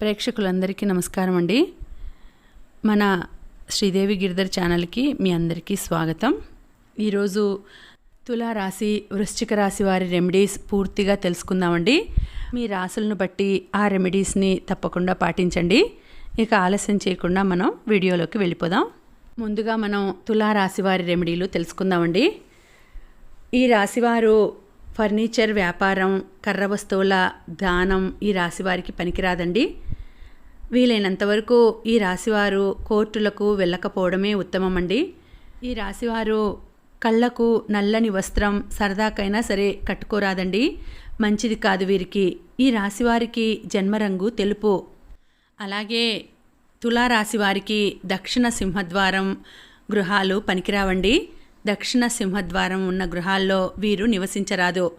ప్రేక్షకులందరికీ నమస్కారం అండి. మన శ్రీదేవి గిరిధర్ ఛానల్కి మీ అందరికీ స్వాగతం. ఈరోజు తులా రాశి వృశ్చిక రాశి వారి రెమెడీస్ పూర్తిగా తెలుసుకుందామండి. మీ రాశులను బట్టి ఆ రెమెడీస్ని తప్పకుండా పాటించండి. ఇక ఆలస్యం చేయకుండా మనం వీడియోలోకి వెళ్ళిపోదాం. ముందుగా మనం తులారాశి వారి రెమెడీలు తెలుసుకుందామండి. ఈ రాశివారు ఫర్నిచర్ వ్యాపారం కర్ర వస్తువుల దానం ఈ రాశివారికి పనికిరాదండి. వీలైనంతవరకు ఈ రాశివారు కోర్టులకు వెళ్ళకపోవడమే ఉత్తమమండి. ఈ రాశివారు కళ్ళకు నల్లని వస్త్రం సరదాకైనా సరే కట్టుకోరాదండి. మంచిది కాదు వీరికి. ఈ రాశివారికి జన్మరంగు తెలుపు. అలాగే తులారాశి వారికి దక్షిణ సింహద్వారం గృహాలు పనికిరావండి. దక్షిణ సింహద్వారం ఉన్న గృహాల్లో వీరు నివసించరాదు.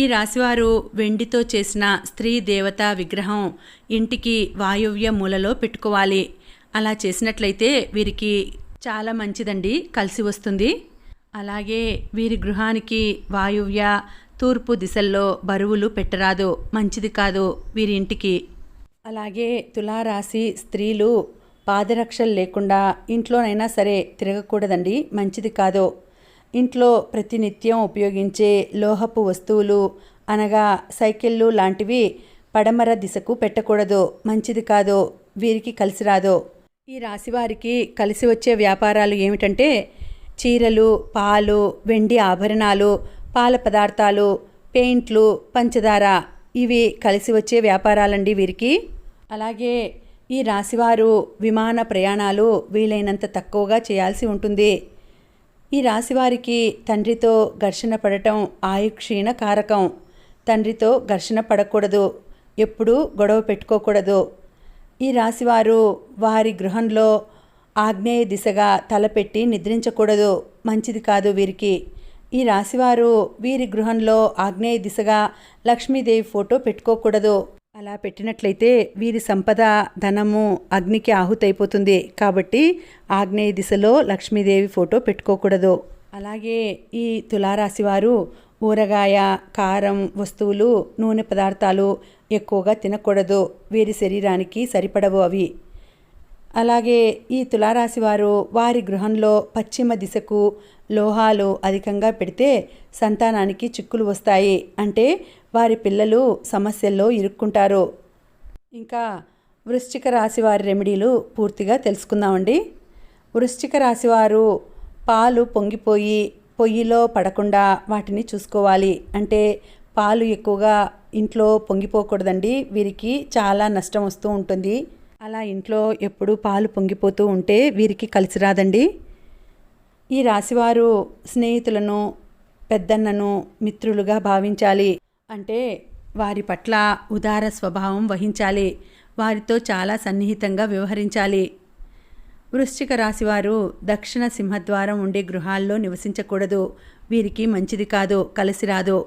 ఈ రాశివారు వెండితో చేసిన స్త్రీ దేవతా విగ్రహం ఇంటికి వాయువ్య మూలలో పెట్టుకోవాలి. అలా చేసినట్లయితే వీరికి చాలా మంచిదండి కలిసి వస్తుంది. అలాగే వీరి గృహానికి వాయువ్య తూర్పు దిశల్లో బరువులు పెట్టరాదు మంచిది కాదు వీరి ఇంటికి. అలాగే తులారాశి స్త్రీలు పాదరక్షలు లేకుండా ఇంట్లోనైనా సరే తిరగకూడదండి మంచిది కాదు. ఇంట్లో ప్రతినిత్యం ఉపయోగించే లోహపు వస్తువులు అనగా సైకిళ్ళు లాంటివి పడమర దిశకు పెట్టకూడదు. మంచిది కాదో వీరికి కలిసి రాదో. ఈ రాశివారికి కలిసి వచ్చే వ్యాపారాలు ఏమిటంటే చీరలు పాలు వెండి ఆభరణాలు పాల పదార్థాలు పెయింట్లు పంచదార. ఇవి కలిసి వచ్చే వ్యాపారాలండి వీరికి. అలాగే ఈ రాశివారు విమాన ప్రయాణాలు వీలైనంత తక్కువగా చేయాల్సి ఉంటుంది. ఈ రాశివారికి తండ్రితో ఘర్షణ పడటం ఆయుక్షీణ కారకం. తండ్రితో ఘర్షణ పడకూడదు. ఎప్పుడూ గొడవ పెట్టుకోకూడదు. ఈ రాశివారు వారి గృహంలో ఆగ్నేయ దిశగా తలపెట్టి నిద్రించకూడదు. మంచిది కాదు వీరికి. ఈ రాశివారు వీరి గృహంలో ఆగ్నేయ దిశగా లక్ష్మీదేవి ఫోటో పెట్టుకోకూడదు. అలా పెట్టినట్లయితే వీరి సంపద ధనము అగ్నికి ఆహుతైపోతుంది. కాబట్టి ఆగ్నేయ దిశలో లక్ష్మీదేవి ఫోటో పెట్టుకోకూడదు. అలాగే ఈ తులారాశి వారు ఊరగాయ కారం వస్తువులు నూనె పదార్థాలు ఎక్కువగా తినకూడదు. వీరి శరీరానికి సరిపడవు అవి. అలాగే ఈ తులారాశి వారు వారి గృహంలో పశ్చిమ దిశకు లోహాలు అధికంగా పెడితే సంతానానికి చిక్కులు వస్తాయి. అంటే వారి పిల్లలు సమస్యల్లో ఇరుక్కుంటారు. ఇంకా వృశ్చిక రాశి వారి రెమెడీలు పూర్తిగా తెలుసుకుందామండి. వృశ్చిక రాశి వారు పాలు పొంగిపోయి పొయ్యిలో పడకుండా వాటిని చూసుకోవాలి. అంటే పాలు ఎక్కువగా ఇంట్లో పొంగిపోకూడదండి. వీరికి చాలా నష్టం వస్తూ ఉంటుంది. అలా ఇంట్లో ఎప్పుడూ పాలు పొంగిపోతూ ఉంటే వీరికి కలిసి రాదండి. ఈ రాశివారు స్నేహితులను పెద్దన్నను మిత్రులుగా భావించాలి అంటే వారి పట్ల ఉదార స్వభావం వహించాలి. వారితో చాలా సన్నిహితంగా వ్యవహరించాలి. వృశ్చిక రాశివారు దక్షిణ సింహద్వారం ఉండే గృహాల్లో నివసించకూడదు. వీరికి మంచిది కాదు కలిసి రాదు.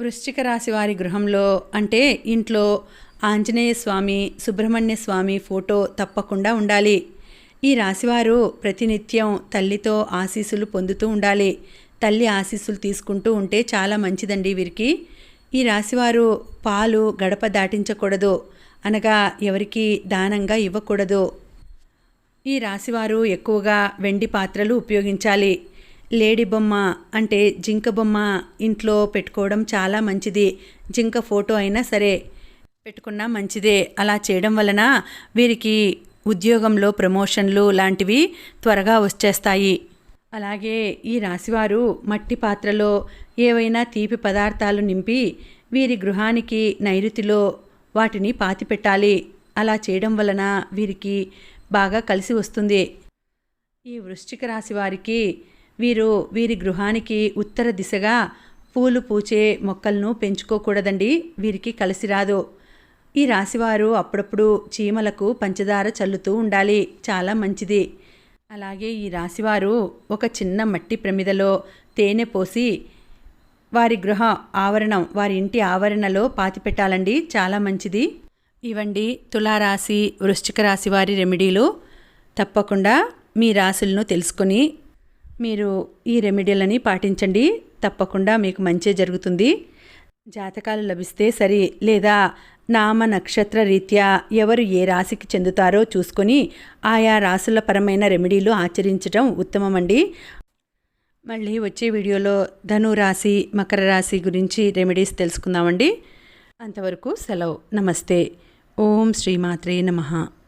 వృశ్చిక రాశి వారి గృహంలో అంటే ఇంట్లో ఆంజనేయ స్వామి సుబ్రహ్మణ్య స్వామి ఫోటో తప్పకుండా ఉండాలి. ఈ రాశివారు ప్రతినిత్యం తల్లితో ఆశీస్సులు పొందుతూ ఉండాలి. తల్లి ఆశీస్సులు తీసుకుంటూ ఉంటే చాలా మంచిదండి వీరికి. ఈ రాశివారు పాలు గడప దాటించకూడదు. అనగా ఎవరికి దానంగా ఇవ్వకూడదు. ఈ రాశివారు ఎక్కువగా వెండి పాత్రలు ఉపయోగించాలి. లేడీ బొమ్మ అంటే జింక బొమ్మ ఇంట్లో పెట్టుకోవడం చాలా మంచిది. జింక ఫోటో అయినా సరే. పెట్టుకున్నా మంచిదే. అలా చేయడం వలన వీరికి ఉద్యోగంలో ప్రమోషన్లు లాంటివి త్వరగా వచ్చేస్తాయి. అలాగే ఈ రాశివారు మట్టి పాత్రలో ఏవైనా తీపి పదార్థాలు నింపి వీరి గృహానికి నైరుతిలో వాటిని పాతిపెట్టాలి. అలా చేయడం వలన వీరికి బాగా కలిసి వస్తుంది. ఈ వృశ్చిక రాశి వారికి వీరు వీరి గృహానికి ఉత్తర దిశగా పూలు పూచే మొక్కలను పెంచుకోకూడదండి. వీరికి కలిసి రాదు. ఈ రాశివారు అప్పుడప్పుడు చీమలకు పంచదార చల్లుతూ ఉండాలి. చాలా మంచిది. అలాగే ఈ రాశివారు ఒక చిన్న మట్టి ప్రమిదలో తేనె పోసి వారి గృహ ఆవరణం వారి ఇంటి ఆవరణలో పాతిపెట్టాలండి చాలా మంచిది. ఇవండి తులారాశి వృశ్చిక రాశి వారి రెమెడీలు. తప్పకుండా మీ రాశులను తెలుసుకొని మీరు ఈ రెమెడీలని పాటించండి. తప్పకుండా మీకు మంచి జరుగుతుంది. జాతకాలు లభిస్తే సరి లేదా నామ నక్షత్ర రీత్యా ఎవరు ఏ రాశికి చెందుతారో చూసుకొని ఆయా రాసుల పరమైన రెమెడీలు ఆచరించడం ఉత్తమమండి. మళ్ళీ వచ్చే వీడియోలో ధను రాశి మకర రాశి గురించి రెమెడీస్ తెలుసుకుందామండి. అంతవరకు సెలవు. నమస్తే. ఓం శ్రీమాత్రే నమః.